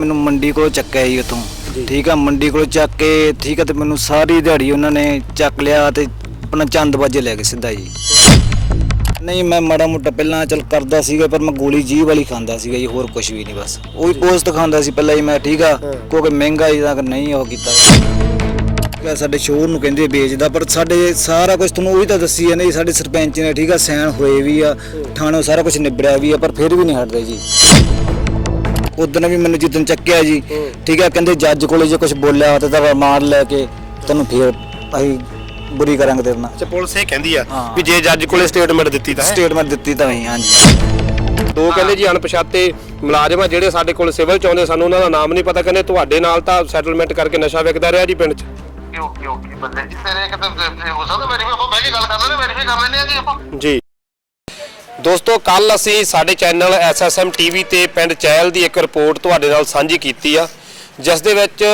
ਮੈਨੂੰ ਮੰਡੀ ਕੋਲੋਂ ਚੱਕਿਆ ਜੀ ਉਤੋਂ ਠੀਕ ਆ ਮੰਡੀ ਕੋਲੋਂ ਚੱਕ ਕੇ ਠੀਕ ਆ ਤੇ ਮੈਨੂੰ ਸਾਰੀ ਦਿਹਾੜੀ ਉਹਨਾਂ ਨੇ ਚੱਕ ਲਿਆ ਤੇ ਆਪਣਾ ਚੰਦ ਬਾਜੇ ਲੈ ਗਏ ਸਿੱਧਾ ਜੀ। ਨਹੀਂ ਮੈਂ ਮਾੜਾ ਮੋਟਾ ਪਹਿਲਾਂ ਚਲ ਕਰਦਾ ਸੀਗਾ ਪਰ ਮੈਂ ਗੋਲੀ ਜੀਭ ਵਾਲੀ ਖਾਂਦਾ ਸੀਗਾ ਜੀ ਹੋਰ ਕੁਝ ਵੀ ਨਹੀਂ ਬਸ। ਉਹ ਹੀ ਪੋਸਟ ਖਾਂਦਾ ਸੀ ਪਹਿਲਾਂ ਹੀ ਮੈਂ ਠੀਕ ਆ? ਕਿਉਂਕਿ ਮਹਿੰਗਾਈ ਦਾ ਨਹੀਂ ਉਹ ਕੀਤਾ। ਸਾਡੇ ਸ਼ੋਰ ਨੂੰ ਕਹਿੰਦੇ ਵੇਚਦਾ ਪਰ ਸਾਡੇ ਸਾਰਾ ਕੁਝ ਤੁਹਾਨੂੰ ਉਹੀ ਤਾਂ ਦੱਸੀ ਜਾਂਦੇ ਜੀ ਸਾਡੇ ਸਰਪੰਚ ਨੇ ਠੀਕ ਆ ਸੈਨ ਹੋਏ ਵੀ ਆ ਥਾਣੋਂ ਸਾਰਾ ਕੁਝ ਨਿਬੜਿਆ ਵੀ ਆ ਪਰ ਫਿਰ ਵੀ ਨਹੀਂ ਹਟਦੇ ਜੀ। ਉਦੋਂ ਵੀ ਮੈਨੂੰ ਜਿੱਦਣ ਚੱਕਿਆ ਜੀ ਠੀਕ ਹੈ ਕਹਿੰਦੇ ਜੱਜ ਕੋਲੇ ਜੇ ਕੁਝ ਬੋਲਿਆ ਤੇ ਤਾਂ ਮਾਰ ਲੈ ਕੇ ਤੈਨੂੰ ਫੇਰ ਅਸੀਂ ਬੁਰੀ ਕਰਾਂਗੇ ਤੇਰੇ ਨਾਲ। ਅੱਛਾ ਪੁਲਿਸ ਇਹ ਕਹਿੰਦੀ ਆ ਹਾਂ। ਵੀ ਜੇ ਜੱਜ ਕੋਲੇ ਸਟੇਟਮੈਂਟ ਦਿੱਤੀ ਤਾਂ। ਸਟੇਟਮੈਂਟ ਦਿੱਤੀ ਤਾਂ ਅਸੀਂ ਹਾਂਜੀ। ਦੋ ਕਹਿੰਦੇ ਜੀ ਅਣਪਛਾਤੇ ਮੁਲਾਜ਼ਮ ਆ ਜਿਹੜੇ ਸਾਡੇ ਕੋਲ ਸਿਵਲ ਚ ਆਉਂਦੇ ਸਾਨੂੰ ਉਹਨਾਂ ਦਾ ਨਾਮ ਨਹੀਂ ਪਤਾ ਕਹਿੰਦੇ ਤੁਹਾਡੇ ਨਾਲ ਤਾਂ ਸੈਟਲਮੈਂਟ ਕਰਕੇ ਨਸ਼ਾ ਵਿਕਦਾ ਰਿਹਾ ਜੀ ਪਿੰਡ ਚ। ਓਕੇ ਓਕੇ ਬੰਦੇ ਜੀ ਤੇਰੇ ਕਿਤੇ ਹੋ ਸਕਦਾ ਵੈਰੀਫਾਈ ਆਪਾਂ ਬਹਿ ਕੇ ਗੱਲ ਕਰ ਲੈਂਦੇ ਵੈਰੀਫਾਈ ਕਰ ਲੈਂਦੇ ਆ ਜੀ ਆਪਾਂ। ਜੀ। ਦੋਸਤੋ ਕੱਲ ਅਸੀਂ ਸਾਡੇ ਚੈਨਲ ਐਸਐਸਐਮ ਟੀਵੀ ਤੇ ਪਿੰਡ ਚਹਿਲ ਦੀ ਇੱਕ ਰਿਪੋਰਟ ਤੁਹਾਡੇ ਨਾਲ ਸਾਂਝੀ ਕੀਤੀ ਆ, ਜਿਸ ਦੇ ਵਿੱਚ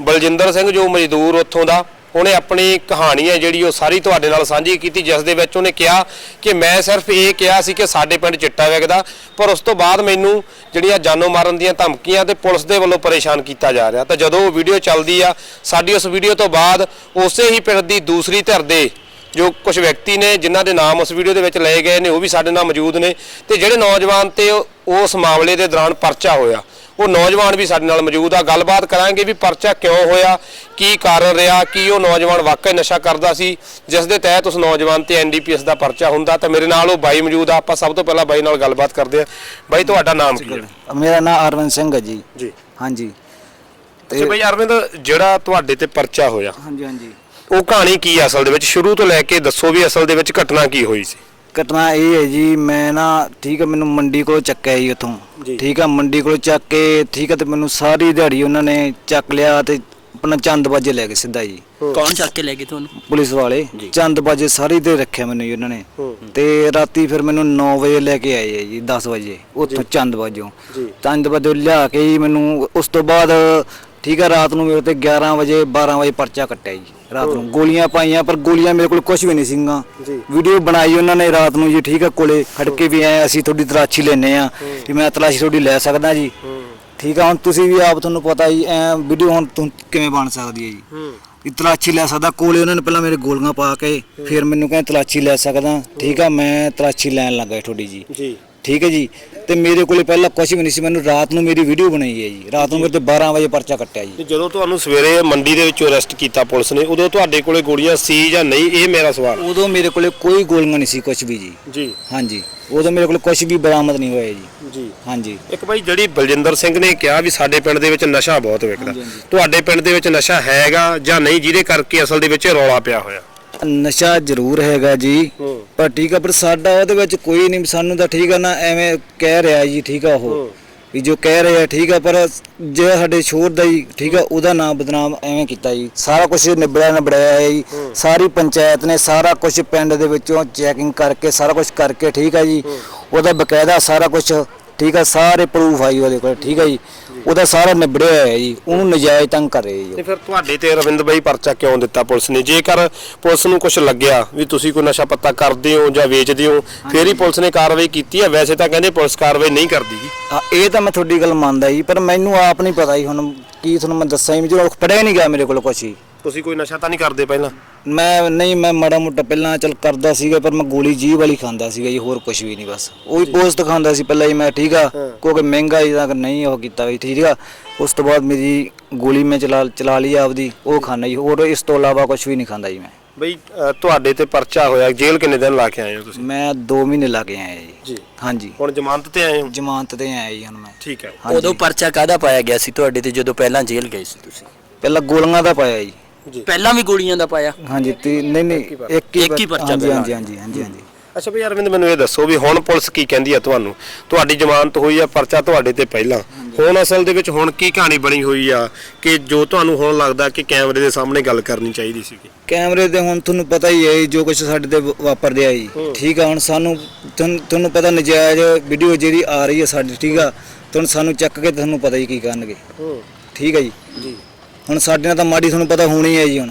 ਬਲਜਿੰਦਰ ਸਿੰਘ ਜੋ ਮਜ਼ਦੂਰ ਉੱਥੋਂ ਦਾ, ਉਹਨੇ ਆਪਣੀ ਕਹਾਣੀ ਹੈ ਜਿਹੜੀ ਉਹ ਸਾਰੀ ਤੁਹਾਡੇ ਨਾਲ ਸਾਂਝੀ ਕੀਤੀ, ਜਿਸ ਦੇ ਵਿੱਚ ਉਹਨੇ ਕਿਹਾ ਕਿ ਮੈਂ ਸਿਰਫ ਇਹ ਕਿਹਾ ਸੀ ਕਿ ਸਾਡੇ ਪਿੰਡ ਚਿੱਟਾ ਵਿਕਦਾ, ਪਰ ਉਸ ਤੋਂ ਬਾਅਦ ਮੈਨੂੰ ਜਿਹੜੀਆਂ ਜਾਨੋਂ ਮਾਰਨ ਦੀਆਂ ਧਮਕੀਆਂ ਤੇ ਪੁਲਿਸ ਦੇ ਵੱਲੋਂ ਪਰੇਸ਼ਾਨ ਕੀਤਾ ਜਾ ਰਿਹਾ। ਤਾਂ ਜਦੋਂ ਉਹ ਵੀਡੀਓ ਚੱਲਦੀ ਆ, ਸਾਡੀ ਉਸ ਵੀਡੀਓ ਤੋਂ ਬਾਅਦ ਉਸੇ ਹੀ ਪਿੰਡ ਦੀ ਦੂਸਰੀ ਧਿਰ ਦੇ ਜੋ ਕੁਝ ਵਿਅਕਤੀ ਨੇ ਜਿਨ੍ਹਾਂ ਦੇ ਨਾਮ ਉਸ ਵੀਡੀਓ ਦੇ ਵਿੱਚ ਲਏ ਗਏ ਨੇ ਉਹ ਵੀ ਸਾਡੇ ਨਾਲ ਮੌਜੂਦ ਨੇ। ਤੇ ਜਿਹੜੇ ਨੌਜਵਾਨ ਤੇ ਉਸ ਮਾਮਲੇ ਦੇ ਦੌਰਾਨ ਪਰਚਾ ਹੋਇਆ ਉਹ ਨੌਜਵਾਨ ਵੀ ਸਾਡੇ ਨਾਲ ਮੌਜੂਦ ਆ। ਗੱਲਬਾਤ ਕਰਾਂਗੇ ਵੀ ਪਰਚਾ ਕਿਉਂ ਹੋਇਆ ਕੀ ਕਾਰਨ ਰਿਹਾ ਕੀ ਉਹ ਨੌਜਵਾਨ ਵਾਕਈ ਨਸ਼ਾ ਕਰਦਾ ਸੀ ਜਿਸ ਦੇ ਤਹਿਤ ਉਸ ਨੌਜਵਾਨ ਤੇ ਐਨਡੀਪੀਐਸ ਦਾ ਪਰਚਾ ਹੁੰਦਾ। ਤਾਂ ਮੇਰੇ ਨਾਲ ਉਹ ਬਾਈ ਮੌਜੂਦ ਆ। ਆਪਾਂ ਸਭ ਤੋਂ ਪਹਿਲਾਂ ਬਾਈ ਨਾਲ ਗੱਲਬਾਤ ਕਰਦੇ ਆ ਬਾਈ ਤੁਹਾਡਾ ਨਾਮ ਕੀ ਹੈ? ਮੇਰਾ ਨਾਮ ਅਰਵਿੰਦ ਸਿੰਘ ਹੈ ਜੀ। ਜੀ। ਹਾਂਜੀ। ਤੇ ਬਾਈ ਅਰਵਿੰਦ ਜਿਹੜਾ ਤੁਹਾਡੇ ਤੇ ਪਰਚਾ ਹੋਇਆ। ਹਾਂਜੀ ਹਾਂਜੀ। ਉਹ ਕਹਾਣੀ ਕੀ ਆ ਅਸਲ ਦੇ ਵਿੱਚ? ਸ਼ੁਰੂ ਤੋਂ ਲੈ ਕੇ ਦੱਸੋ ਵੀ ਅਸਲ ਦੇ ਵਿੱਚ ਘਟਨਾ ਕੀ ਹੋਈ ਸੀ। ਘਟਨਾ ਇਹ ਹੈ ਜੀ ਮੈਂ ਨਾ ਠੀਕ ਹੈ ਮੈਨੂੰ ਮੰਡੀ ਕੋਲੋਂ ਚੱਕਿਆ ਜੀ ਉਥੋਂ। ਜੀ। ਠੀਕ ਆ ਮੰਡੀ ਕੋਲੋਂ ਚੱਕ ਕੇ ਠੀਕ ਹੈ ਤੇ ਮੈਨੂੰ ਸਾਰੀ ਦਿਹਾੜੀ ਉਹਨਾਂ ਨੇ ਚੱਕ ਲਿਆ ਤੇ ਆਪਣਾ ਚੰਦ ਬਾਜੇ ਲੈ ਗਏ ਸਿੱਧਾ ਜੀ। ਕੌਣ ਚੱਕ ਕੇ ਲੈ ਗਏ ਤੁਹਾਨੂੰ? ਪੁਲਿਸ ਵਾਲੇ। ਚੰਦ ਬਾਜੇ ਸਾਰੀ ਤੇ ਰੱਖਿਆ ਮੈਨੂੰ ਜੀ ਉਹਨਾਂ ਨੇ। ਤੇ ਰਾਤੀ ਫਿਰ ਮੈਨੂੰ 9 ਵਜੇ ਲੈ ਕੇ ਆਏ ਆ ਜੀ 10 ਵਜੇ ਉੱਥੋਂ ਚੰਦ ਬਾਜੋਂ। ਚੰਦ ਬਾਜੋਂ ਲਿਆ ਕੇ ਜੀ ਮੈਨੂੰ ਉਸ ਤੋਂ ਬਾਅਦ ਠੀਕ ਆ ਰਾਤ ਨੂੰ ਮੇਰੇ ਤੇ 11 ਵਜੇ 12 ਵਜੇ ਪਰਚਾ ਕੱਟਿਆ ਜੀ ਰਾਤ ਨੂੰ। ਗੋਲੀਆਂ ਪਾਈਆਂ ਪਰ ਗੋਲੀਆਂ ਮੇਰੇ ਕੋਲ ਕੁਝ ਵੀ ਨਹੀਂ ਸੀਗਾ ਵੀਡੀਓ ਬਣਾਈ ਉਹਨਾਂ ਨੇ ਰਾਤ ਨੂੰ ਜੀ ਠੀਕ ਆ ਕੋਲੇ ਖੜ ਕੇ ਵੀ ਐ ਅਸੀਂ ਤੁਹਾਡੀ ਤਲਾਸ਼ੀ ਲੈਨੇ ਆ ਵੀ ਮੈਂ ਤਲਾਸ਼ੀ ਤੁਹਾਡੀ ਲੈ ਸਕਦਾ ਜੀ। ਠੀਕ ਆ ਹੁਣ ਤੁਸੀਂ ਵੀ ਆਪ ਤੁਹਾਨੂੰ ਪਤਾ ਜੀ ਐ ਵੀਡੀਓ ਹੁਣ ਤੁਮ ਕਿਵੇਂ ਬਣ ਸਕਦੀ ਹੈ ਜੀ। ਵੀ ਤਲਾਸ਼ੀ ਲੈ ਸਕਦਾ ਕੋਲੇ ਉਹਨਾਂ ਨੇ ਪਹਿਲਾਂ ਮੇਰੇ ਗੋਲੀਆਂ ਪਾ ਕੇ ਫਿਰ ਮੈਨੂੰ ਕਹਿੰਦੇ ਤਲਾਸ਼ੀ ਲੈ ਸਕਦਾ। ਠੀਕ ਆ ਮੈਂ ਤਲਾਸ਼ੀ ਲੈਣ ਲੱਗਾ ਜੀ ਤੁਹਾਡੀ ਜੀ। ਜੀ। ਠੀਕ ਹੈ ਜੀ। ਤੇ ਮੇਰੇ ਕੋਲੇ ਪਹਿਲਾਂ ਕੁਝ ਵੀ ਨਹੀਂ ਸੀ। ਮੈਨੂੰ ਰਾਤ ਨੂੰ ਮੇਰੀ ਵੀਡੀਓ ਬਣਾਈ ਹੈ ਜੀ। ਰਾਤ ਨੂੰ ਮੇਰੇ ਤੇ 12 ਵਜੇ ਪਰਚਾ ਕੱਟਿਆ ਜੀ। ਤੇ ਜਦੋਂ ਤੁਹਾਨੂੰ ਸਵੇਰੇ ਮੰਡੀ ਦੇ ਵਿੱਚੋਂ ਅਰੈਸਟ ਕੀਤਾ ਪੁਲਿਸ ਨੇ ਉਦੋਂ ਤੁਹਾਡੇ ਕੋਲੇ ਗੋਲੀਆਂ ਸੀ ਜਾਂ ਨਹੀਂ? ਇਹ ਮੇਰਾ ਸਵਾਲ ਉਦੋਂ ਮੇਰੇ ਕੋਲੇ ਕੋਈ ਗੋਲੀਆਂ ਨਹੀਂ ਸੀ ਕੁਝ ਵੀ ਜੀ। ਜੀ। ਹਾਂਜੀ। ਉਦੋਂ ਮੇਰੇ ਕੋਲ ਕੁਝ ਵੀ ਬਰਾਮਦ ਨਹੀਂ ਹੋਇਆ ਜੀ। ਜੀ। ਹਾਂਜੀ। ਇੱਕ ਭਾਈ ਜਿਹੜੀ ਬਲਜਿੰਦਰ ਸਿੰਘ ਨੇ ਕਿਹਾ ਵੀ ਸਾਡੇ ਪਿੰਡ ਦੇ ਵਿੱਚ ਨਸ਼ਾ ਬਹੁਤ ਵਿਕਦਾ। ਤੁਹਾਡੇ ਪਿੰਡ ਦੇ ਵਿੱਚ ਨਸ਼ਾ ਹੈਗਾ ਜਾਂ ਨਹੀਂ? ਜਿਹਦੇ ਕਰਕੇ ਅਸਲ ਦੇ ਵਿੱਚ ਰੌਲਾ ਪਿਆ ਹੋਇਆ। ਨਸ਼ਾ ਜ਼ਰੂਰ ਹੈਗਾ ਜੀ। ਪਰ ਠੀਕ ਆ ਪਰ ਸਾਡਾ ਉਹਦੇ ਵਿੱਚ ਕੋਈ ਨਹੀਂ ਸਾਨੂੰ ਤਾਂ ਠੀਕ ਆ ਨਾ ਐਵੇਂ ਕਹਿ ਰਿਹਾ ਜੀ ਠੀਕ ਆ ਉਹ। ਵੀ ਜੋ ਕਹਿ ਰਿਹਾ ਠੀਕ ਆ ਪਰ ਜੇ ਸਾਡੇ ਸ਼ੋਰ ਦਾ ਹੀ ਠੀਕ ਆ ਉਹਦਾ ਨਾਮ ਬਦਨਾਮ ਐਵੇਂ ਕੀਤਾ ਜੀ। ਸਾਰਾ ਕੁਝ ਨਿਬੜਿਆ ਨਿਬੜਿਆ ਹੈ ਜੀ। ਸਾਰੀ ਪੰਚਾਇਤ ਨੇ ਸਾਰਾ ਕੁਝ ਪਿੰਡ ਦੇ ਵਿੱਚੋਂ ਚੈਕਿੰਗ ਕਰਕੇ ਸਾਰਾ ਕੁਝ ਕਰਕੇ ਠੀਕ ਆ ਜੀ। ਉਹਦਾ ਬਕਾਇਦਾ ਸਾਰਾ ਕੁਝ ਠੀਕ ਆ ਸਾਰੇ ਪ੍ਰੂਫ ਆਈ ਉਹਦੇ ਕੋਲ ਠੀਕ ਆ ਜੀ। ਉਹਦਾ ਸਾਰਾ ਨਿਬੜਿਆ ਹੋਇਆ ਜੀ। ਉਹਨੂੰ ਨਜਾਇਜ਼ ਤੰਗ ਕਰ ਰਹੇ ਜੀ ਤੇ ਫਿਰ ਤੁਹਾਡੇ ਤੇ ਰਵਿੰਦ ਬਾਈ ਪਰਚਾ ਕਿਉਂ ਦਿੱਤਾ ਪੁਲਿਸ ਨੇ? ਜੇਕਰ ਪੁਲਿਸ ਨੂੰ ਕੁਝ ਲੱਗਿਆ ਵੀ ਤੁਸੀਂ ਕੋਈ ਨਸ਼ਾ ਪੱਤਾ ਕਰਦੇ ਹੋ ਜਾਂ ਵੇਚਦੇ ਹੋ ਫਿਰ ਹੀ ਪੁਲਿਸ ਨੇ ਕਾਰਵਾਈ ਕੀਤੀ ਹੈ ਵੈਸੇ ਤਾਂ ਕਹਿੰਦੇ ਪੁਲਿਸ ਕਾਰਵਾਈ ਨਹੀਂ ਕਰਦੀ ਗੀ ਹਾਂ ਇਹ ਤਾਂ ਮੈਂ ਤੁਹਾਡੀ ਗੱਲ ਮੰਨਦਾ ਜੀ ਪਰ ਮੈਨੂੰ ਆਪ ਨਹੀਂ ਪਤਾ ਜੀ ਹੁਣ ਕੀ ਤੁਹਾਨੂੰ ਮੈਂ ਦੱਸਾਂ ਜੀ ਜਦੋਂ ਪੜਿਆ ਨਹੀਂ ਗਿਆ ਮੇਰੇ ਕੋਲ ਕੁਛ ਹੀ। ਤੁਸੀਂ ਕੋਈ ਨਸ਼ਾ ਤਾਂ ਨਹੀਂ ਕਰਦੇ ਪਹਿਲਾਂ? ਮੈਂ ਨਹੀਂ ਮੈਂ ਮਾੜਾ ਮੋਟਾ ਪਹਿਲਾਂ ਚਲ ਕਰਦਾ ਸੀਗਾ ਪਰ ਮੈਂ ਗੋਲੀ ਜੀਭ ਵਾਲੀ ਖਾਂਦਾ ਸੀਗਾ ਜੀ ਹੋਰ ਕੁਝ ਵੀ ਨਹੀਂ ਬਸ। ਉਹੀ ਪੋਸਟ ਖਾਂਦਾ ਸੀ ਪਹਿਲਾਂ ਹੀ ਮੈਂ ਠੀਕ ਆ? ਕਿਉਂਕਿ ਮਹਿੰਗਾਈ ਦਾ ਨਹੀਂ ਉਹ ਕੀਤਾ ਵੀ ਠੀਕ ਆ? ਉਸ ਤੋਂ ਬਾਅਦ ਮੇਰੀ ਗੋਲੀ ਮੈਂ ਚਲਾ ਚਲਾ ਲਈ ਆਪਦੀ ਉਹ ਖਾਣਾ ਜੀ ਹੋਰ ਇਸ ਤੋਂ ਇਲਾਵਾ ਕੁਝ ਵੀ ਨਹੀਂ ਖਾਂਦਾ ਜੀ ਮੈਂ। ਬਈ ਤੁਹਾਡੇ ਤੇ ਪਰਚਾ ਹੋਇਆ ਜੇਲ੍ਹ ਕਿੰਨੇ ਦਿਨ ਲਾ ਕੇ ਆਏ ਹੋ ਤੁਸੀਂ? ਮੈਂ 2 ਮਹੀਨੇ ਲਾ ਕੇ ਆਇਆ ਜੀ। ਜੀ। ਹਾਂਜੀ। ਹੁਣ ਜ਼ਮਾਨਤ ਤੇ ਆਏ ਹੋ? ਜ਼ਮਾਨਤ ਤੇ ਆਇਆ ਜੀ ਹੁਣ ਮੈਂ। ਠੀਕ ਹੈ। ਉਦੋਂ ਪਰਚਾ ਕਾਹਦਾ ਪਾਇਆ ਗਿਆ ਸੀ? ਤੁਹਾਡੇ ਤੇ ਜਦੋਂ ਪਹਿਲਾਂ ਜੇਲ੍ਹ ਗਏ ਸੀ ਤੁਸੀਂ? ਪਹਿਲਾਂ ਗੋਲੀਆਂ ਦਾ ਪਾਇਆ ਜੀ। ਪਹਿਲਾਂ ਵੀ ਗੋਲੀਆਂ ਦਾ ਪਾਇਆ। ਹਾਂਜੀ ਤੀ ਨਹੀਂ ਨਹੀਂ ਇੱਕ ਇੱਕ ਹੀ ਪਰਚਾ ਹਾਂਜੀ। ਹਾਂਜੀ ਹਾਂਜੀ ਹਾਂਜੀ ਹਾਂਜੀ। ਅੱਛਾ ਵੀ ਅਰਵਿੰਦ ਮੈਨੂੰ ਇਹ ਦੱਸੋ ਵੀ ਹੁਣ ਪੁਲਿਸ ਕੀ ਕਹਿੰਦੀ ਆ ਤੁਹਾਨੂੰ? ਤੁਹਾਡੀ ਜ਼ਮਾਨਤ ਹੋਈ ਆ ਪਰਚਾ ਤੁਹਾਡੇ ਤੇ ਪਹਿਲਾਂ। ਹੁਣ ਅਸਲ ਦੇ ਵਿੱਚ ਹੁਣ ਕੀ ਕਹਾਣੀ ਬਣੀ ਹੋਈ ਆ ਕਿ ਜੋ ਤੁਹਾਨੂੰ ਹੁਣ ਲੱਗਦਾ ਕਿ ਕੈਮਰੇ ਦੇ ਸਾਹਮਣੇ ਗੱਲ ਕਰਨੀ ਚਾਹੀਦੀ ਸੀਗੀ? ਕੈਮਰੇ ਤੇ ਹੁਣ ਤੁਹਾਨੂੰ ਪਤਾ ਹੀ ਹੈ ਜੀ, ਜੋ ਕੁਝ ਸਾਡੇ ਤੇ ਵ- ਵਾਪਰ ਰਿਹਾ ਜੀ। ਠੀਕ ਆ ਹੁਣ ਸਾਨੂੰ ਤੁਹਾਨੂੰ ਤੁਹਾਨੂੰ ਪਤਾ ਨਜਾਇਜ਼ ਵੀਡੀਓ ਜਿਹੜੀ ਆ ਰਹੀ ਹੈ ਸਾਡੀ ਠੀਕ ਆ? ਤੁਹਾਨੂੰ ਸਾਨੂੰ ਚੱਕ ਕੇ ਤੁਹਾਨੂੰ ਪਤਾ ਹੀ ਕੀ ਕਰਨਗੇ। ਠੀਕ ਜੀ? ਜੀ। ਹੁਣ ਸਾਡੇ ਨਾਲ ਤਾਂ ਮਾੜੀ ਤੁਹਾਨੂੰ ਪਤਾ ਹੋਣੀ ਹੈ ਜੀ ਹੁਣ।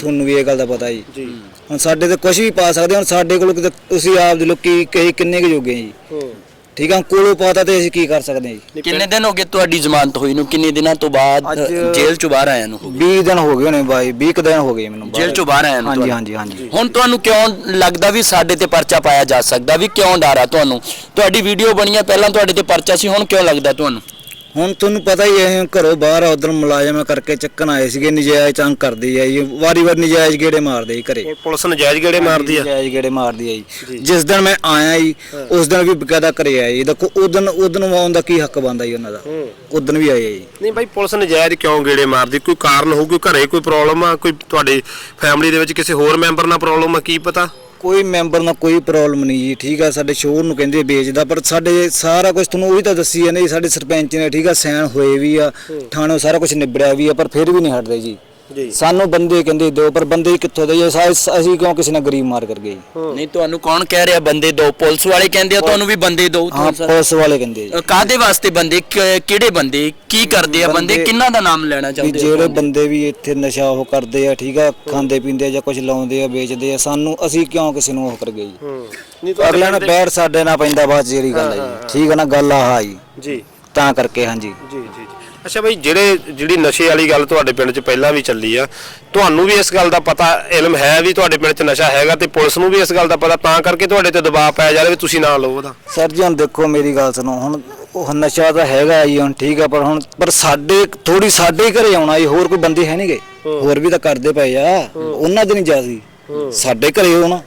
ਤੁਹਾਨੂੰ ਵੀ ਇਹ ਗੱਲ ਦਾ ਪਤਾ ਜੀ। ਜੀ। ਹੁਣ ਸਾਡੇ ਤੇ ਕੁਝ ਵੀ ਪਾ ਸਕਦੇ ਹੁਣ ਸਾਡੇ ਕੋਲ ਕਿਤੇ ਤੁਸੀਂ ਆਪ ਦੇ ਲੋਕੀ ਕਈ ਕਿੰਨੇ ਕੁ ਜੋਗੇ ਜੀ। ਠੀਕ ਆ ਕੋਲੋਂ ਪਾਤਾ ਤੇ ਅਸੀਂ ਕੀ ਕਰ ਸਕਦੇ ਹਾਂ ਜੀ। ਕਿੰਨੇ ਦਿਨ ਹੋ ਗਏ ਤੁਹਾਡੀ ਜ਼ਮਾਨਤ ਹੋਈ ਨੂੰ? ਕਿੰਨੇ ਦਿਨਾਂ ਤੋਂ ਬਾਅਦ ਜੇਲ੍ਹ ਚੋਂ ਬਾਹਰ ਆਇਆ ਨੂੰ ਹੋ 20 ਦਿਨ ਹੋ ਗਏ ਹੋਣੇ ਬਾਈ 20 ਕੁ ਦਿਨ ਹੋ ਗਏ ਮੈਨੂੰ ਜੇਲ੍ਹ ਚੋਂ ਬਾਹਰ ਆਇਆ ਨੂੰ ਹਾਂਜੀ? ਹਾਂਜੀ ਹਾਂਜੀ। ਹੁਣ ਤੁਹਾਨੂੰ ਕਿਉਂ ਲੱਗਦਾ ਵੀ ਸਾਡੇ ਤੇ ਪਰਚਾ ਪਾਇਆ ਜਾ ਸਕਦਾ? ਵੀ ਕਿਉਂ ਡਰ ਆ ਤੁਹਾਨੂੰ? ਤੁਹਾਡੀ ਵੀਡੀਓ ਬਣੀ ਆ ਪਹਿਲਾਂ ਤੁਹਾਡੇ ਤੇ ਪਰਚਾ ਸੀ ਹੁਣ ਕਿਉਂ ਲੱਗਦਾ ਤੁਹਾਨੂੰ? ਹੁਣ ਤੁਹਾਨੂੰ ਪਤਾ ਹੀ ਹੈ ਘਰੋਂ ਬਾਹਰ ਉਧਰ ਮੁਲਾਜ਼ਮ ਕਰਕੇ ਚੱਕਣ ਆਏ ਸੀਗੇ ਨਜਾਇਜ਼ ਤੰਗ ਕਰਦੇ ਆ ਜੀ। ਵਾਰੀ ਵਾਰ ਨਜਾਇਜ਼ ਗੇੜੇ ਮਾਰਦੇ ਜੀ ਘਰੇ। ਪੁਲਿਸ ਨਜਾਇਜ਼ ਗੇੜੇ ਮਾਰਦੀ ਆ? ਨਜਾਇਜ਼ ਗੇੜੇ ਮਾਰਦੀ ਆ ਜੀ। ਜਿਸ ਦਿਨ ਮੈਂ ਆਇਆ ਜੀ ਉਸ ਦਿਨ ਵੀ ਬਕਾਇਦਾ ਘਰੇ ਆਏ ਜੀ। ਦੇਖੋ ਉਦੋਂ ਉਦੋਂ ਆਉਣ ਦਾ ਕੀ ਹੱਕ ਬਣਦਾ ਜੀ ਉਹਨਾਂ ਦਾ? ਉਦੋਂ ਵੀ ਆਏ ਆ ਜੀ। ਨਹੀਂ ਬਾਈ ਪੁਲਿਸ ਨਜਾਇਜ਼ ਕਿਉਂ ਗੇੜੇ ਮਾਰਦੀ? ਕੋਈ ਕਾਰਨ ਹੋਊ ਕੋਈ ਘਰੇ ਕੋਈ ਪ੍ਰੋਬਲਮ ਆ? ਕੋਈ ਤੁਹਾਡੇ ਫੈਮਿਲੀ ਦੇ ਵਿੱਚ ਕਿਸੇ ਹੋਰ ਮੈਂਬਰ ਨਾਲ ਪ੍ਰੋਬਲਮ ਆ? ਕੀ ਪਤਾ? ਕੋਈ ਮੈਂਬਰ ਨਾਲ ਕੋਈ ਪ੍ਰੋਬਲਮ ਨਹੀਂ ਜੀ ਠੀਕ ਆ ਸਾਡੇ ਸ਼ੋਰ ਨੂੰ ਕਹਿੰਦੇ ਵੇਚਦਾ ਪਰ ਸਾਡੇ ਸਾਰਾ ਕੁਝ ਤੁਹਾਨੂੰ ਉਹੀ ਤਾਂ ਦੱਸੀ ਜਾਂਦੇ ਸਾਡੇ ਸਰਪੰਚ ਨੇ ਠੀਕ ਆ ਸੈਨ ਹੋਏ ਵੀ ਆ ਥਾਣੋਂ ਸਾਰਾ ਕੁਝ ਨਿਬੜਿਆ ਵੀ ਆ ਪਰ ਫਿਰ ਵੀ ਨਹੀਂ ਹਟਦੇ ਜੀ। ਜੀ। ਸਾਨੂੰ ਬੰਦੇ ਕਹਿੰਦੇ ਦਿਓ ਪਰ ਬੰਦੇ ਕਿੱਥੋਂ ਦੇ? ਅਸੀਂ ਕਿਉਂ ਕਿਸੇ ਨਾਲ ਗਰੀਬ ਮਾਰ ਕਰ ਗਏ? ਨਹੀਂ ਤੁਹਾਨੂੰ ਕੌਣ ਕਹਿ ਰਿਹਾ ਬੰਦੇ ਦੋ? ਪੁਲਿਸ ਵਾਲੇ ਕਹਿੰਦੇ ਆ ਤੁਹਾਨੂੰ ਵੀ ਬੰਦੇ ਦੋ ਹਾਂ ਪੁਲਿਸ ਵਾਲੇ ਕਹਿੰਦੇ ਜੀ। ਕਾਦੇ ਵਾਸਤੇ ਬੰਦੇ? ਕ- ਕਿਹੜੇ ਬੰਦੇ? ਕੀ ਕਰਦੇ ਆ ਬੰਦੇ? ਬੰਦੇ- ਕਿੰਨਾਂ ਦਾ ਨਾਮ ਲੈਣਾ ਵੀ ਚਾਹੁੰਦੇ ਜਿਹੜੇ ਬੰਦੇ ਵੀ ਇੱਥੇ ਨਸ਼ਾ ਉਹ ਕਰਦੇ ਆ ਠੀਕ ਆ? ਖਾਂਦੇ ਪੀਂਦੇ ਆ ਜਾਂ ਕੁਝ ਲਾਉਂਦੇ ਆ ਵੇਚਦੇ ਆ ਸਾਨੂੰ ਅਸੀਂ ਕਿਉਂ ਕਿਸੇ ਨੂੰ ਉਹ ਕਰ ਗਏ ਜੀ? ਨਹੀਂ ਅਗਲਾ ਨੇ ਬੈਠ ਸਾਡੇ ਨਾਲ ਪੈਂਦਾ ਬਾਅਦ 'ਚ ਜਿਹੜੀ ਗੱਲ ਹੈ ਜੀ ਠੀਕ ਆ ਨਾ ਗੱਲ ਆਹ ਆ ਜੀ ਜੀ। ਤਾਂ ਕਰਕੇ ਹਾਂਜੀ। ਜੀ ਜੀ ਜੀ। ਅੱਛਾ ਬਾਈ ਜਿਹੜੇ ਜਿਹੜੀ ਨਸ਼ੇ ਵਾਲੀ ਗੱਲ ਤੁਹਾਡੇ ਪਿੰਡ 'ਚ ਪਹਿਲਾਂ ਵੀ ਚੱਲੀ ਆ ਤੁਹਾਨੂੰ ਵੀ ਇਸ ਗੱਲ ਦਾ ਪਤਾ ਇਲਮ ਹੈ ਵੀ ਤੁਹਾਡੇ ਪਿੰਡ 'ਚ ਨਸ਼ਾ ਹੈਗਾ ਤੇ ਪੁਲਿਸ ਨੂੰ ਵੀ ਇਸ ਗੱਲ ਦਾ ਪਤਾ ਤਾਂ ਕਰਕੇ ਤੁਹਾਡੇ ਤੇ ਦਬਾਅ ਪਾਇਆ ਜਾ ਰਿਹਾ ਵੀ ਤੁਸੀਂ ਨਾ ਲਓ ਉਹਦਾ? ਸਰ ਜੀ ਹੁਣ ਦੇਖੋ ਮੇਰੀ ਗੱਲ ਸੁਣੋ ਹੁਣ ਉਹ ਨਸ਼ਾ ਤਾਂ ਹੈਗਾ ਜੀ ਹੁਣ ਠੀਕ ਆ ਪਰ ਹੁਣ ਪਰ ਸਾਡੇ ਥੋੜੀ ਸਾਡੇ ਹੀ ਘਰੇ ਆਉਣਾ ਜੀ ਹੋਰ ਕੋਈ ਬੰਦੇ ਹੈ ਨਹੀਂਗੇ। ਹੋਰ ਵੀ ਤਾਂ ਕਰਦੇ ਪਏ ਆ ਉਹਨਾਂ ਦੇ ਨਹੀਂ ਜਾਦੀ ਸਾਡੇ ਘਰੇ ਆਉਣਾ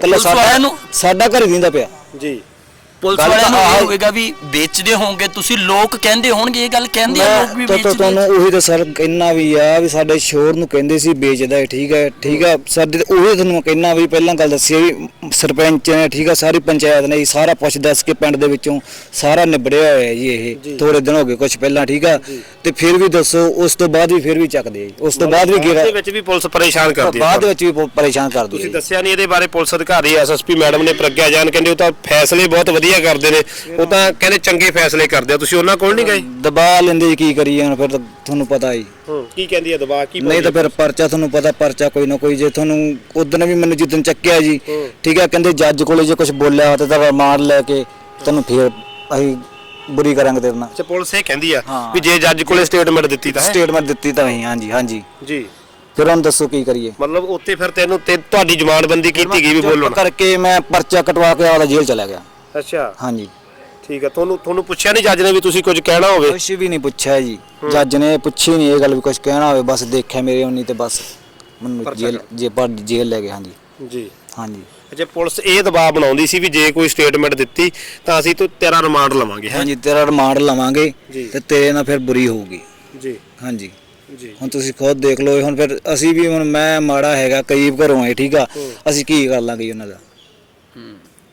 ਕੱਲਾ ਸਾਡਾ ਸਾਡਾ ਘਰ ਦਿੰਦਾ ਪਿਆ। ਜੀ। ਪੁਲਿਸ ਗੱਲ ਵਾਲਿਆਂ ਨੂੰ ਇਹ ਆਹ- ਹੋਵੇਗਾ ਵੀ ਵੇਚਦੇ ਹੋਵੋਗੇ ਤੁਸੀਂ ਲੋਕ ਕਹਿੰਦੇ ਹੋਣਗੇ ਇਹ ਗੱਲ ਕਹਿੰਦੇ ਆ ਲੋਕ ਵੀ ਮੈਂ ਤਾਂ ਵੇਚਦੇ ਤੁਹਾਨੂੰ ਉਹੀ ਤਾਂ ਸਰ ਕਹਿਣਾ ਵੀ ਆ ਵੀ ਸਾਡੇ ਸ਼ੋਰ ਨੂੰ ਕਹਿੰਦੇ ਸੀ ਵੇਚਦਾ ਹੈ ਠੀਕ ਹੈ ਠੀਕ ਹੈ। ਸਾਡੇ ਤੇ ਉਹੀ ਤੁਹਾਨੂੰ ਕਹਿਣਾ ਵੀ ਪਹਿਲਾਂ ਗੱਲ ਦੱਸੀ ਆ ਵੀ ਸਰਪੰਚ ਨੇ ਠੀਕ ਹੈ ਸਾਰੀ ਪੰਚਾਇਤ ਨੇ ਜੀ ਸਾਰਾ ਪੁੱਛ ਦੱਸ ਕੇ ਪਿੰਡ ਦੇ ਵਿੱਚੋਂ ਸਾਰਾ ਨਿਬੜਿਆ ਹੋਇਆ ਜੀ ਇਹ ਥੋੜੇ ਦਿਨ ਹੋ ਗਏ ਕੁਝ ਪਹਿਲਾਂ ਠੀਕ ਆ ਤੇ ਫਿਰ ਵੀ ਦੱਸੋ ਉਸ ਤੋਂ ਬਾਅਦ ਵੀ ਫਿਰ ਵੀ ਚੱਕਦੇ ਆ ਜੀ। ਉਸ ਤੋਂ ਬਾਅਦ ਵੀ ਦੇ ਗੇੜਾ ਵਿੱਚ ਵੀ ਪੁਲਿਸ ਪਰੇਸ਼ਾਨ ਕਰਦੀ ਹੈ ਬਾਅਦ ਵਿੱਚ ਵੀ ਪ- ਪਰੇਸ਼ਾਨ ਕਰਦੀ ਤੁਸੀਂ ਹੈ ਦੱਸਿਆ ਨਹੀਂ ਇਹਦੇ ਬਾਰੇ ਪੁਲਿਸ ਅਧਿਕਾਰੀ ਐਸਐਸਪੀ ਮੈਡਮ ਨੇ ਪ੍ਰਗਿਆ ਜਾਨ ਕਹਿੰਦੇ ਉਹ ਤਾਂ ਫੈਸਲੇ ਬਹੁਤ ਵਧੀਆ ਕਰਦੇ ਨੇ ਉਹ ਤਾਂ ਕਹਿੰਦੇ ਚੰਗੇ ਫੈਸਲੇ ਕਰਦੇ ਆ। ਤੁਸੀਂ ਉਹਨਾਂ ਕੋਲ ਨਹੀਂ ਗਏ? ਦਬਾ ਲੈਂਦੇ ਜੀ ਕੀ ਕਰੀਏ ਹੁਣ ਫਿਰ ਤਾਂ ਤੁਹਾਨੂੰ ਪਤਾ ਹੀ। ਹੂੰ ਕੀ ਕਹਿੰਦੀ ਹੈ ਦਬਾਅ ਕੀ ਨਹੀਂ ਤਾਂ ਫਿਰ ਪਰਚਾ ਤੁਹਾਨੂੰ ਪਤਾ ਪਰਚਾ ਕੋਈ ਨਾ ਕੋਈ ਜੇ ਤੁਹਾਨੂੰ ਉਦੋਂ ਵੀ ਮੈਨੂੰ ਜਿੱਦਣ ਚੱਕਿਆ ਜੀ। ਠੀਕ ਹੈ ਕਹਿੰਦੇ ਜੱਜ ਕੋਲੇ ਜੇ ਕੁਝ ਬੋਲਿਆ ਤੇ ਤਾਂ ਰਿਮਾਂਡ ਲੈ ਕੇ ਤੁਹਾਨੂੰ ਫਿਰ ਅਸੀਂ ਬੁਰੀ ਕਰਾਂਗੇ ਤੇਰੇ ਨਾਲ। ਅੱਛਾ ਪੁਲਿਸ ਇਹ ਕਹਿੰਦੀ ਆ ਹਾਂ। ਵੀ ਜੇ ਜੱਜ ਕੋਲੇ ਸਟੇਟਮੈਂਟ ਦਿੱਤੀ ਤਾਂ ਹੈ। ਸਟੇਟਮੈਂਟ ਦਿੱਤੀ ਤਾਂ ਅਸੀਂ ਹਾਂਜੀ ਹਾਂਜੀ। ਜੀ। ਫਿਰ ਹੁਣ ਦੱਸੋ ਕੀ ਕਰੀਏ। ਮਤਲਬ ਉੱਤੇ ਫਿਰ ਤੈਨੂੰ ਤੇ ਤੁਹਾਡੀ ਜ਼ਮਾਨਬੰਦੀ ਕੀਤੀ ਗਈ ਵੀ ਚੁੱਪ ਬੋਲਣ। ਕਰਕੇ ਮੈਂ ਪਰਚਾ ਕਟਵਾ ਕੇ ਆਪਦਾ ਜੇਲ੍ਹ ਚਲਾ ਗਿਆ। ਅੱਛਾ। ਹਾਂਜੀ। ਠੀਕ ਆ ਤੁਹਾਨੂੰ ਤੁਹਾਨੂੰ ਪੁੱਛਿਆ ਨਹੀਂ ਜੱਜ ਨੇ ਵੀ ਤੁਸੀਂ ਕੁਝ ਕਹਿਣਾ ਹੋਵੇ? ਕੁਝ ਵੀ ਨਹੀਂ ਪੁੱਛਿਆ ਜੀ। ਜੱਜ ਨੇ ਪੁੱਛੀ ਨਹੀਂ ਇਹ ਗੱਲ ਵੀ ਕੁਝ ਕਹਿਣਾ ਹੋਵੇ ਬਸ ਦੇਖਿਆ ਮੇਰੇ ਉਨੀ ਤੇ ਬਸ ਮੈਨੂੰ ਜੇਲ੍ਹ ਜੇ ਪਰ ਜੇਲ੍ਹ ਲੈ ਗਏ ਹਾਂਜੀ। ਜੀ। ਹਾਂਜੀ। ਅੱਛਾ ਪੁਲਿਸ ਇਹ ਦਬਾਅ ਬਣਾਉਂਦੀ ਸੀ ਵੀ ਜੇ ਕੋਈ ਸਟੇਟਮੈਂਟ ਦਿੱਤੀ ਤਾਂ ਅਸੀਂ ਤੋਂ ਤੇਰਾ ਰਿਮਾਂਡ ਲਵਾਂਗੇ ਹੈ? ਹਾਂਜੀ ਤੇਰਾ ਰਿਮਾਂਡ ਲਵਾਂਗੇ ਜੀ। ਤੇ ਤੇਰੇ ਨਾਲ ਫਿਰ ਬੁਰੀ ਹੋਊਗੀ। ਜੀ। ਹਾਂਜੀ। ਜੀ। ਹੁਣ ਤੁਸੀਂ ਖੁਦ ਦੇਖ ਲਓ ਹੁਣ ਫਿਰ ਅਸੀਂ ਵੀ ਹੁਣ ਮੈਂ ਮਾੜਾ ਹੈਗਾ ਕਰੀਬ ਘਰੋਂ ਆਏ ਠੀਕ ਆ? ਅਸੀਂ ਕੀ ਕਰ ਲਾਂਗੇ ਜੀ ਉਹਨਾਂ ਦਾ?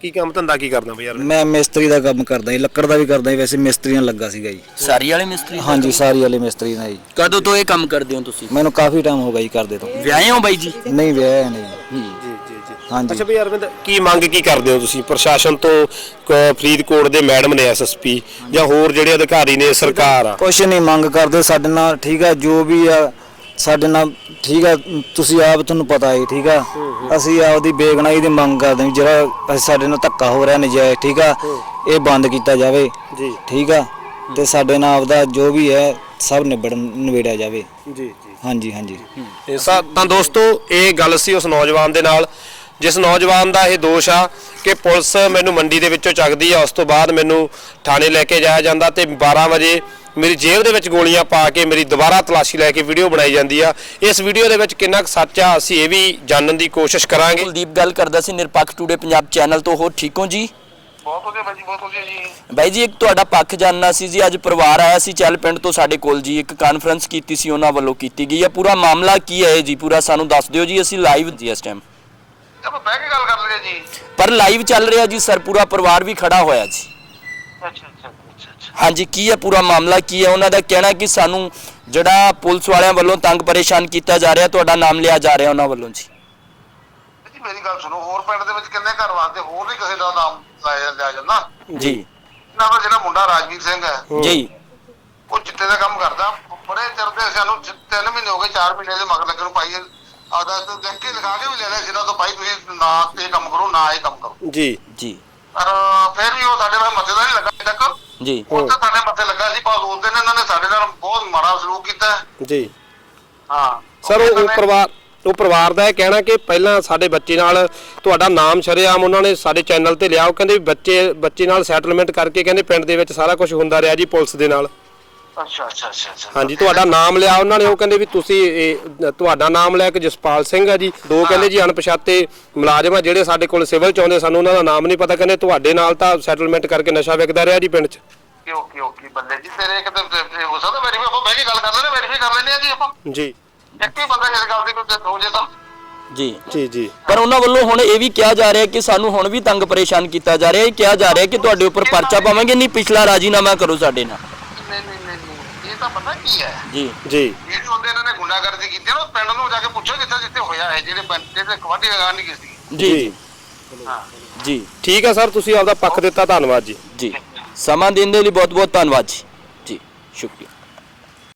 ਕੀ ਕੰਮ ਧੰਦਾ ਕੀ ਕਰਦਾ ਬਈ ਯਾਰ ਮੈਂ ਮਿਸਤਰੀ ਦਾ ਕੰਮ ਕਰਦਾ ਜੀ ਲੱਕੜ ਦਾ ਵੀ ਕਰਦਾ ਜੀ ਵੈਸੇ ਮਿਸਤਰੀ ਨਾਲ ਲੱਗਾ ਸੀਗਾ ਜੀ। ਸਾਰੀ ਵਾਲੇ ਮਿਸਤਰੀ ਹਾਂਜੀ ਸਾਰੀ ਵਾਲੇ ਮਿਸਤਰੀ ਨਾਲ ਜੀ। ਕਦੋਂ ਤੋਂ ਇਹ ਕੰਮ ਕਰਦੇ ਹੋ ਤੁਸੀਂ? ਮੈਨੂੰ ਕਾਫੀ ਟਾਈਮ ਹੋ ਗਿਆ ਜੀ ਕਰਦੇ ਤੋਂ। ਵਿਆਹੇ ਹੋ ਬਾਈ ਜੀ? ਨਹੀਂ ਵਿਆਹ ਨਹੀਂ। ਜੀ ਜੀ ਜੀ ਹਾਂਜੀ। ਅੱਛਾ ਬਈ ਅਰਵਿੰਦ ਕੀ ਮੰਗ ਕੀ ਕਰਦੇ ਹੋ ਤੁਸੀਂ? ਪ੍ਰਸ਼ਾਸਨ ਤੋਂ ਕ- ਫਰੀਦਕੋਟ ਦੇ ਮੈਡਮ ਨੇ ਐਸਐਸਪੀ ਜਾਂ ਹੋਰ ਜਿਹੜੇ ਅਧਿਕਾਰੀ ਨੇ ਸਰਕਾਰ ਆ? ਕੁਛ ਨਹੀਂ ਮੰਗ ਕਰਦੇ ਸਾਡੇ ਨਾਲ ਠੀਕ ਆ ਜੋ ਵੀ ਆ ਸਾਡੇ ਨਾਲ ਠੀਕ ਆ ਤੁਸੀਂ ਆਪ ਤੁਹਾਨੂੰ ਪਤਾ ਹੈ ਠੀਕ ਆ? ਅਸੀਂ ਆਪਦੀ ਬੇਗਨਾਈ ਦੀ ਮੰਗ ਕਰਦੇ ਹਾਂ ਜਿਹੜਾ ਸਾਡੇ ਨਾਲ ਧੱਕਾ ਹੋ ਰਿਹਾ ਨਜਾਇਜ਼ ਠੀਕ ਆ? ਇਹ ਬੰਦ ਕੀਤਾ ਜਾਵੇ ਜੀ। ਠੀਕ ਆ? ਤੇ ਸਾਡੇ ਨਾਲ ਆਪਦਾ ਜੋ ਵੀ ਹੈ ਸਭ ਨਿਬੜ ਨਿਬੇੜਿਆ ਜਾਵੇ। ਜੀ ਜੀ। ਹਾਂਜੀ ਹਾਂਜੀ। ਤਾਂ ਦੋਸਤੋ ਇਹ ਗੱਲ ਸੀ ਉਸ ਨੌਜਵਾਨ ਦੇ ਨਾਲ। ਜਿਸ ਨੌਜਵਾਨ ਦਾ ਇਹ ਦੋਸ਼ ਆ ਕਿ ਪੁਲਿਸ ਮੈਨੂੰ ਮੰਡੀ ਦੇ ਵਿੱਚੋਂ ਚੱਕਦੀ ਆ ਉਸ ਤੋਂ ਬਾਅਦ ਮੈਨੂੰ ਥਾਣੇ ਲੈ ਕੇ ਜਾਇਆ ਜਾਂਦਾ ਤੇ 12 ਵਜੇ ਮੇਰੀ ਜੇਬ ਦੇ ਵਿੱਚ ਗੋਲੀਆਂ ਪਾ ਕੇ ਮੇਰੀ ਦੁਬਾਰਾ ਤਲਾਸ਼ੀ ਲੈ ਕੇ ਵੀਡੀਓ ਬਣਾਈ ਜਾਂਦੀ ਆ। ਇਸ ਵੀਡੀਓ ਦੇ ਵਿੱਚ ਕਿੰਨਾ ਕੁ ਸੱਚ ਆ ਅਸੀਂ ਇਹ ਵੀ ਜਾਣਨ ਦੀ ਕੋਸ਼ਿਸ਼ ਕਰਾਂਗੇ। ਕੁਲਦੀਪ ਗੱਲ ਕਰਦਾ ਸੀ ਨਿਰਪੱਖ ਟੂਡੇ ਪੰਜਾਬ ਚੈਨਲ ਤੋਂ। ਹੋ ਠੀਕ ਹੋ ਜੀ? ਬਹੁਤ ਵਧੀਆ ਭਾਜੀ ਬਹੁਤ ਵਧੀਆ ਜੀ। ਬਾਈ ਜੀ ਇੱਕ ਤੁਹਾਡਾ ਪੱਖ ਜਾਨਣਾ ਸੀ ਜੀ ਅੱਜ ਪਰਿਵਾਰ ਆਇਆ ਸੀ ਚੱਲ ਪਿੰਡ ਤੋਂ ਸਾਡੇ ਕੋਲ ਜੀ। ਇੱਕ ਕਾਨਫਰੰਸ ਕੀਤੀ ਸੀ ਉਹਨਾਂ ਵੱਲੋਂ ਕੀਤੀ ਗਈ ਹੈ ਪੂਰਾ ਮਾਮਲਾ ਕੀ ਹੈ ਜੀ? ਪੂਰਾ ਸਾਨੂੰ ਦੱਸ ਦਿਓ ਜੀ ਅਸੀਂ ਲਾਈਵ ਜੀ ਇਸ ਟਾਈਮ ਆਪਾਂ ਬਹਿ ਕੇ ਗੱਲ ਕਰ ਲਈਏ ਜੀ। ਪਰ ਲਾਈਵ ਚੱਲ ਰਿਹਾ ਜੀ ਸਰ ਪੂਰਾ ਪਰਿਵਾਰ ਵੀ ਖੜਾ ਹੋਇਆ ਜੀ। ਹਾਂਜੀ ਕੀ ਹੈ ਪੂਰਾ ਮਾਮਲਾ ਕੀ ਹੈ? ਉਹਨਾਂ ਦਾ ਕਹਿਣਾ ਕਿ ਸਾਨੂੰ ਜਿਹੜਾ ਪੁਲਿਸ ਵਾਲਿਆਂ ਵੱਲੋਂ ਤੰਗ ਪਰੇਸ਼ਾਨ ਕੀਤਾ ਜਾ ਰਿਹਾ ਤੁਹਾਡਾ ਨਾਮ ਲਿਆ ਜਾ ਰਿਹਾ ਉਹਨਾਂ ਵੱਲੋਂ ਜੀ। ਜੀ ਮੇਰੀ ਗੱਲ ਸੁਣੋ ਹੋਰ ਪਿੰਡ ਦੇ ਵਿੱਚ ਕਿੰਨੇ ਘਰ ਵਾਸਤੇ ਹੋਰ ਨਹੀਂ ਕਿਸੇ ਦਾ ਨਾਮ ਲਾਇਆ ਲਿਆ ਜਾਂਦਾ? ਜੀ। ਇਹਨਾਂ ਦਾ ਜਿਹੜਾ ਮੁੰਡਾ ਰਾਜਵੀਰ ਸਿੰਘ ਹੈ ਜੀ। ਉਹ ਚਿੱਟੇ ਦਾ ਕੰਮ ਕਰਦਾ। ਬੜੇ ਚਿਰ ਦੇ ਸਾਨੂੰ 3 ਮਹੀਨੇ ਹੋ ਗਏ 4 ਮਹੀਨੇ ਦੇ ਮਗਰ ਲੱਗਣ ਨੂੰ ਭਾਈ ਆਦਾ ਤੋਂ ਦੇਖ ਕੇ ਲਿਖਾ ਕੇ ਵੀ ਲੈ ਲਿਆ ਸਿਰਾ ਤੋਂ ਭਾਈ ਤੁਸੀਂ ਨਾ ਤੇ ਕੰਮ ਕਰੋ ਨਾ ਇਹ ਕੰਮ ਕਰੋ। ਜੀ ਜੀ। ਪਰ ਫਿਰ ਵੀ ਉਹ ਸਾਡੇ ਨਾਲ ਮੱਥੇ ਦਾ ਨਹੀਂ ਲੱਗਾ ਤੱਕ। ਜੀ। ਉਹ ਤਾਂ ਸਾਡੇ ਮੱਥੇ ਲੱਗਾ ਸੀ ਪਰ ਉਸ ਦਿਨ ਇਹਨਾਂ ਨੇ ਸਾਡੇ ਨਾਲ ਬਹੁਤ ਮਾੜਾ ਸਲੂਕ ਕੀਤਾ। ਹੈ। ਜੀ। ਹਾਂ। ਸਰ ਉਹ ਨੇ- ਪਰਿਵਾਰ ਉਹ ਪਰਿਵਾਰ ਦਾ ਇਹ ਕਹਿਣਾ ਕਿ ਪਹਿਲਾਂ ਸਾਡੇ ਬੱਚੇ ਨਾਲ ਤੁਹਾਡਾ ਨਾਮ ਸ਼ਰੇਆਮ ਉਹਨਾਂ ਨੇ ਸਾਡੇ ਚੈਨਲ ਤੇ ਲਿਆ। ਉਹ ਕਹਿੰਦੇ ਵੀ ਬੱਚੇ ਬੱਚੇ ਨਾਲ ਸੈਟਲਮੈਂਟ ਕਰਕੇ ਕਹਿੰਦੇ ਪਿੰਡ ਦੇ ਵਿੱਚ ਸਾਰਾ ਕੁਝ ਹੁੰਦਾ ਰਿਹਾ ਜੀ ਪੁਲਿਸ ਦੇ ਨਾਲ। ਅੱਛਾ ਅੱਛਾ ਅੱਛਾ ਅੱਛਾ। ਹਾਂਜੀ ਤੁਹਾਡਾ ਨਾਮ ਲਿਆ ਉਹਨਾਂ ਨੇ ਉਹ ਕਹਿੰਦੇ ਵੀ ਤੁਸੀਂ ਇਹ ਤੁਹਾਡਾ ਨਾਮ ਲਿਆ ਕਿ ਜਸਪਾਲ ਸਿੰਘ ਆ ਜੀ। ਦੋ ਕਹਿੰਦੇ ਜੀ ਅਣਪਛਾਤੇ ਮੁਲਾਜ਼ਮ ਆ ਜਿਹੜੇ ਸਾਡੇ ਕੋਲ ਸਿਵਲ ਚ ਆਉਂਦੇ ਸਾਨੂੰ ਉਹਨਾਂ ਦਾ ਨਾਮ ਨਹੀਂ ਪਤਾ। ਕਹਿੰਦੇ ਤੁਹਾਡੇ ਨਾਲ ਤਾਂ ਸੈਟਲਮੈਂਟ ਕਰਕੇ ਨਸ਼ਾ ਵਿਕਦਾ ਰਿਹਾ ਜੀ ਪਿੰਡ 'ਚ। ਓਕੇ ਓਕੇ ਓਕੇ ਬੰਦੇ ਜੀ ਤੇਰੇ ਇੱਕ ਤੇ ਤੇ ਹੋ ਸਕਦਾ ਵੈਰੀਫਾਈ ਆਪਾਂ ਬਹਿ ਕੇ ਗੱਲ ਕਰ ਲੈਣੇ ਵੈਰੀਫਾਈ ਕਰ ਲੈਣੇ ਆ ਜੀ ਆਪਾਂ। ਜੀ। ਇੱਕ ਵੀ ਬੰਦਾ ਇਸ ਗੱਲ ਦੀ ਕੋਈ ਹੋ ਜੇ ਤਾਂ। ਜੀ। ਜੀ ਜੀ। ਪਰ ਉਹਨਾਂ ਵੱਲੋਂ ਹੁਣ ਇਹ ਵੀ ਕਿਹਾ ਜਾ ਰਿਹਾ ਕਿ ਸਾਨੂੰ ਹੁਣ ਵੀ ਤੰਗ ਪਰੇਸ਼ਾਨ ਕੀਤਾ ਜਾ ਰਿਹਾ। ਹੈ ਕਿਹਾ ਜਾ ਰਿਹਾ ਕਿ ਤੁਹਾਡੇ ਉੱਪਰ ਪਰਚਾ ਪਾਵਾਂਗੇ ਨਹੀਂ ਪਿਛਲਾ ਰਾਜੀਨਾਮਾ ਕਰੋ ਸਾਡੇ ਨਾਲ ਨਹੀਂ ਨਹੀਂ ਨਹੀਂ ਨਹੀਂ ਇਹ ਤਾਂ ਪਤਾ ਕੀ ਹੈ? ਜੀ। ਜੀ। ਜਿਹੜੇ ਹੁੰਦੇ ਇਹਨਾਂ ਨੇ ਗੁੰਡਾਗਰਦੀ ਕੀਤੀ ਨਾ ਉਹ ਪਿੰਡ ਨੂੰ ਜਾ ਕੇ ਪੁੱਛੋ ਜਿੱਥੇ ਜਿੱਥੇ ਹੋਇਆ ਹੈ ਜਿਹੜੇ ਪਿੰਡ ਜਿਹੜੇ ਕਬੱਡੀ ਲਗਾਉਣ ਨਹੀਂ ਕੀਤੀ। ਜੀ। ਜੀ। ਹਾਂ ਜੀ। ਠੀਕ ਹੈ ਸਰ ਤੁਸੀਂ ਆਪਦਾ ਪੱਖ ਦਿੱਤਾ ਧੰਨਵਾਦ ਜੀ। ਜੀ। ਸਮਾਂ ਦੇਣ ਦੇ ਲਈ ਬਹੁਤ ਬਹੁਤ ਧੰਨਵਾਦ ਜੀ। ਜੀ ਸ਼ੁਕਰੀਆ।